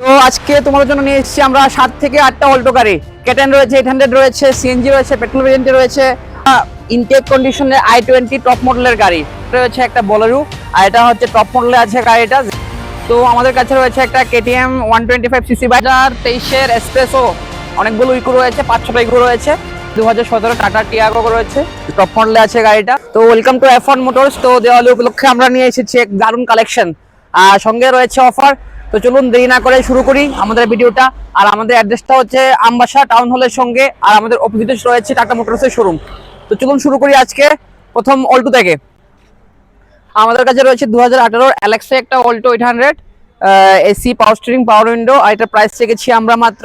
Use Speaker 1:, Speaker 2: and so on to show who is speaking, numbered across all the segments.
Speaker 1: তো আজকে তোমাদের জন্য নিয়ে এসেছি আমরা সাত থেকে আটটা অল্টো গাড়ি। ক্যাটেন রয়েছে এইট হান্ড্রেড রয়েছে সিএনজি রয়েছে পেট্রোল ভেরিয়েন্টে রয়েছে ইনটেক কন্ডিশনের আই টোয়েন্টি টপ মডেলের গাড়ি। রয়েছে একটা বলেরু আর এটা হচ্ছে টপ মডেলে আছে গাড়িটা। তো আমাদের কাছে রয়েছে একটা KTM one twenty five CC বাজার তেইশের এক্সপ্রেসও অনেকগুলো ইকো রয়েছে পাঁচ ছটা ইকো রয়েছে। দু হাজার সতেরো টাটা টিয়াগো রয়েছে টপ মডেলে আছে গাড়িটা। তো ওয়েলকাম টু এফ মোটরস তো দেওয়ালি উপলক্ষে আমরা নিয়ে এসেছি এক দারুণ কালেকশন আর সঙ্গে রয়েছে অফার তো চলুন দেরি না করে শুরু করি আমাদের ভিডিওটা। আর আমাদের অ্যাড্রেসটা হচ্ছে আমবাসা টাউন হলের সঙ্গে, আর আমাদের অপোজিটে রয়েছে টাটা মোটরসের শোরুম তো চলুন শুরু করি আজকে প্রথম অল্টো থেকে। আমাদের কাছে রয়েছে দু হাজার আঠারোর অ্যালেক্সা একটা Alto eight hundred AC power steering power window আর এটার প্রাইস রেখেছি আমরা মাত্র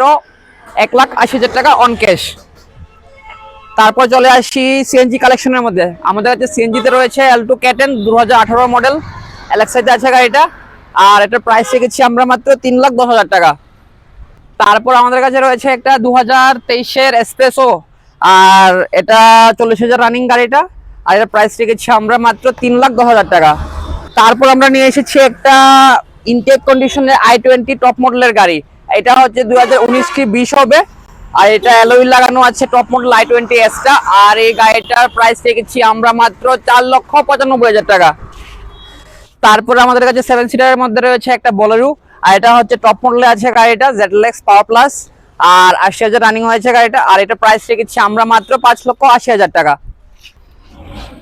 Speaker 1: এক লাখ আশি হাজার টাকা অন ক্যাশ তারপর চলে আসি সিএনজি কালেকশনের মধ্যে। আমাদের কাছে সিএনজিতে রয়েছে এলটু ক্যাটেন দু হাজার আঠারো মডেল অ্যালেক্সাইতে আছে গাড়িটা। আর এটার প্রাইস রেখেছি আমরা মাত্র তিন লাখ দশ হাজার টাকা। তারপর আমাদের কাছে রয়েছে একটা দু হাজার তেইশের এক্সপ্রেসও আর এটা চল্লিশ হাজার রানিং গাড়িটা, আর এটার প্রাইস রেখেছি আমরা মাত্র তিন লাখ দশ হাজার টাকা। তারপর আমরা নিয়ে এসেছি একটা ইনটেক কন্ডিশনের আই টোয়েন্টি টপ মডেলের গাড়ি। এটা হচ্ছে দু হাজার উনিশ কি বিশ হবে, আর এটা অ্যালোই লাগানো আছে টপ মডেল আই টোয়েন্টি এসটা আর এই গাড়িটার প্রাইস রেখেছি আমরা মাত্র চার লক্ষ পঁচানব্বই হাজার টাকা। তারপরে আমাদের কাছে সেভেন সিটারের মধ্যে রয়েছে একটা বলেরু আর এটা হচ্ছে টপ মডেলে আছে গাড়িটা জেডলেক্স পাওয়ার প্লাস আর আশি হাজার রানিং হয়েছে গাড়িটা, আর এটা প্রাইস রেখেছি আমরা মাত্র পাঁচ লক্ষ আশি হাজার টাকা।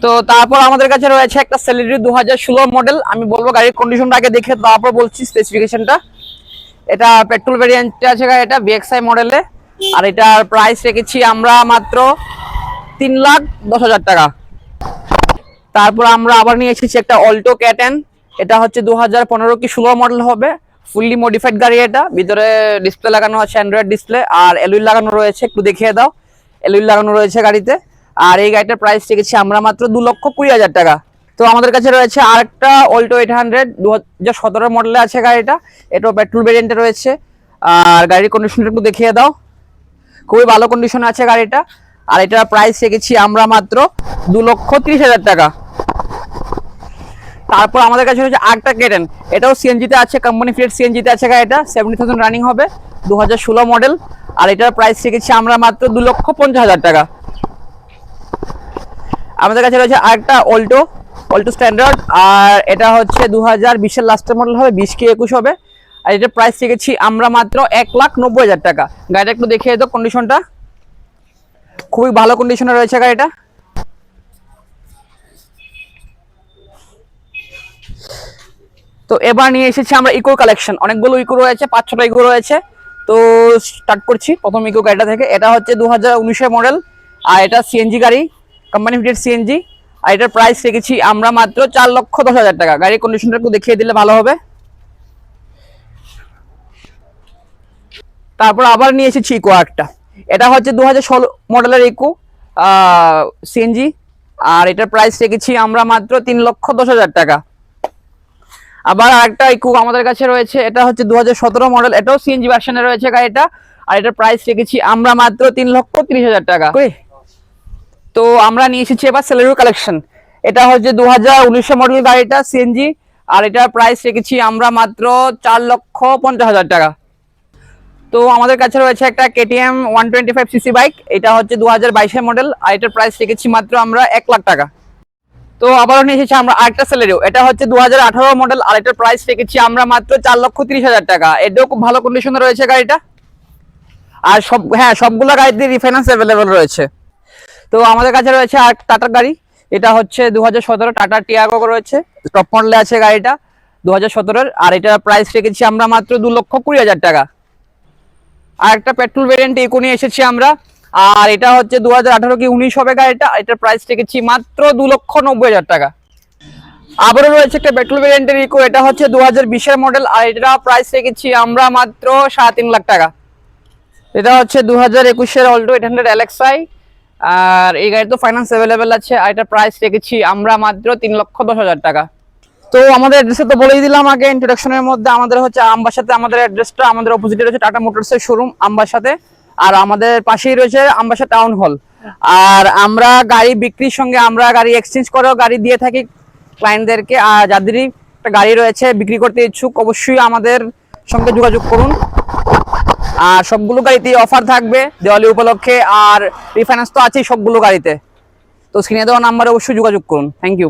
Speaker 1: তো তারপর আমাদের কাছে রয়েছে একটা সেলিডি দু হাজার ষোলো মডেল আমি বলব গাড়ির কন্ডিশনটা আগে দেখে তারপর বলছি স্পেসিফিকেশনটা এটা পেট্রোল ভেরিয়েন্টে আছে গাড়িটা বিএক্সআই মডেলে আর এটার প্রাইস রেখেছি আমরা মাত্র তিন লাখ দশ হাজার টাকা। তারপর আমরা আবার নিয়ে এসেছি একটা অল্টো ক্যাটেন এটা হচ্ছে দু হাজার পনেরো কি ষোলো মডেল হবে। ফুললি মডিফাইড গাড়ি এটা। ভিতরে ডিসপ্লে লাগানো আছে অ্যান্ড্রয়েড ডিসপ্লে আর এলুইল লাগানো রয়েছে। একটু দেখিয়ে দাও। এলুইল লাগানো রয়েছে গাড়িতে। আর এই গাড়িটার প্রাইস রেখেছি আমরা মাত্র দু লক্ষ কুড়ি হাজার টাকা। তো আমাদের কাছে রয়েছে আরেকটা অল্টো এইট হান্ড্রেড দু হাজার সতেরো মডেলে আছে গাড়িটা। এটাও পেট্রোল ভেরিয়েন্টে রয়েছে। আর গাড়ির কন্ডিশনটা একটু দেখিয়ে দাও। খুবই ভালো কন্ডিশনে আছে গাড়িটা। আর এটার প্রাইস রেখেছি আমরা মাত্র দু লক্ষ ত্রিশ হাজার টাকা। তারপর আমাদের কাছে রয়েছে আরেকটা কেটেন এটাও সিএনজিতে আছে কোম্পানি ফ্লেট সিএনজিতে আছে গাড়িটা সেভেন্টি থাউজেন্ড রানিং হবে দু হাজার ষোলো মডেল আর এটার প্রাইস রেখেছি আমরা মাত্র দু লক্ষ পঞ্চাশ হাজার টাকা। আমাদের কাছে রয়েছে আরেকটা অল্টো অল্টো স্ট্যান্ডার্ড আর এটা হচ্ছে দু হাজার বিশের লাস্টের মডেল হবে, বিশ কে একুশ হবে। আর এটার প্রাইস রেখেছি আমরা মাত্র এক লাখ নব্বই হাজার টাকা। গাড়িটা একটু দেখিয়ে দাও কন্ডিশনটা খুবই ভালো কন্ডিশনে রয়েছে গাড়িটা তো এবার নিয়ে এসেছি আমরা ইকো কালেকশন অনেকগুলো ইকো রয়েছে, পাঁচ ছটা ইকো রয়েছে। তো স্টার্ট করছি প্রথম ইকো গাড়িটা থেকে। এটা হচ্ছে দু হাজার মডেল আর এটা সিএনজি গাড়ি কোম্পানি ফিটেড সিএনজি আর এটার প্রাইস রেখেছি আমরা মাত্র চার লক্ষ দশ হাজার টাকা। গাড়ির কন্ডিশনটা একটু দেখিয়ে দিলে ভালো হবে। তারপর আবার নিয়ে এসেছি ইকো একটা এটা হচ্ছে দু হাজার ষোলো মডেলের ইকো সিএনজি আর এটার প্রাইস রেখেছি আমরা মাত্র তিন লক্ষ দশ হাজার টাকা। আবার আরেকটা ইকো আমাদের কাছে রয়েছে এটা হচ্ছে দু হাজার সতেরো মডেল এটাও সিএনজি ভার্সনে রয়েছে গাড়িটা আর এটার প্রাইস রেখেছি আমরা মাত্র তিন লক্ষ তিরিশ হাজার টাকা। তো আমরা নিয়ে এসেছি এবার সেলেরু কালেকশন এটা হচ্ছে দু হাজার মডেল গাড়িটা সিএনজি আর এটার প্রাইস রেখেছি আমরা মাত্র চার লক্ষ পঞ্চাশ হাজার টাকা। তো আমাদের কাছে রয়েছে একটা KTM one twenty five CC bike এটা হচ্ছে দু হাজার মডেল আর এটার প্রাইস রেখেছি মাত্র আমরা এক লাখ টাকা। তো আবারও নিয়ে এসেছি আমরা আরেকটা সেলেরিও এটা হচ্ছে দু হাজার আঠারো মডেল আর এটার প্রাইস রেখেছি আমরা মাত্র চার লক্ষ তিরিশ হাজার টাকা। এটাও খুব ভালো কন্ডিশনে রয়েছে গাড়িটা। আর সব হ্যাঁ সবগুলো গাড়িতে রিফাইন্যান্স অ্যাভেলেবেল রয়েছে। তো আমাদের কাছে রয়েছে আর টাটার গাড়ি। এটা হচ্ছে দু হাজার সতেরো টাটা টিয়াগো রয়েছে। টপ মডেলে আছে গাড়িটা দু হাজার আর এটার প্রাইস রেখেছি আমরা মাত্র দু লক্ষ কুড়ি হাজার টাকা। আর একটা পেট্রোল ভেরিয়েন্ট ইকো নিয়ে এসেছি আমরা। আর এটা হচ্ছে দু হাজার আঠারো কি উনিশ হবে গাড়িটা? এটার প্রাইস রেখেছি মাত্র দু লক্ষ নব্বই হাজার টাকা। আবারও রয়েছে একটা পেট্রোল ভেরিয়েন্টের ইকো এটা হচ্ছে দু হাজার বিশের মডেল আর এটা প্রাইস রেখেছি আমরা মাত্র সাড়ে তিন লাখ টাকা। এটা হচ্ছে দু হাজার একুশের অল্টো এইট হান্ড্রেড এলএক্সআই আর এই গাড়ি তো ফাইন্যান্স অ্যাভেলেবেল আছে, আর এটার প্রাইস রেখেছি আমরা মাত্র তিন লক্ষ দশ হাজার টাকা। তো আমাদের অ্যাড্রেসে তো বলেই দিলাম আগে ইন্ট্রোডাকশনের মধ্যে, আমাদের হচ্ছে আমবাসাতে আমাদের অ্যাড্রেসটা আমাদের অপোজিটে রয়েছে টাটা মোটরসের শোরুম আমবাসাতে আর আমাদের পাশেই রয়েছে আমবাসা টাউন হল আর আমরা গাড়ি বিক্রির সঙ্গে আমরা গাড়ি এক্সচেঞ্জ করেও গাড়ি দিয়ে থাকি ক্লায়েন্টদেরকে আর যাদেরই একটা গাড়ি রয়েছে, বিক্রি করতে ইচ্ছুক, অবশ্যই আমাদের সঙ্গে যোগাযোগ করুন। আর সবগুলো গাড়িতে অফার থাকবে দেওয়ালি উপলক্ষে। আর রিফাইন্যান্স তো আছেই সবগুলো গাড়িতে। তো স্ক্রিনে দেওয়া নাম্বারে অবশ্যই যোগাযোগ করুন। Thank you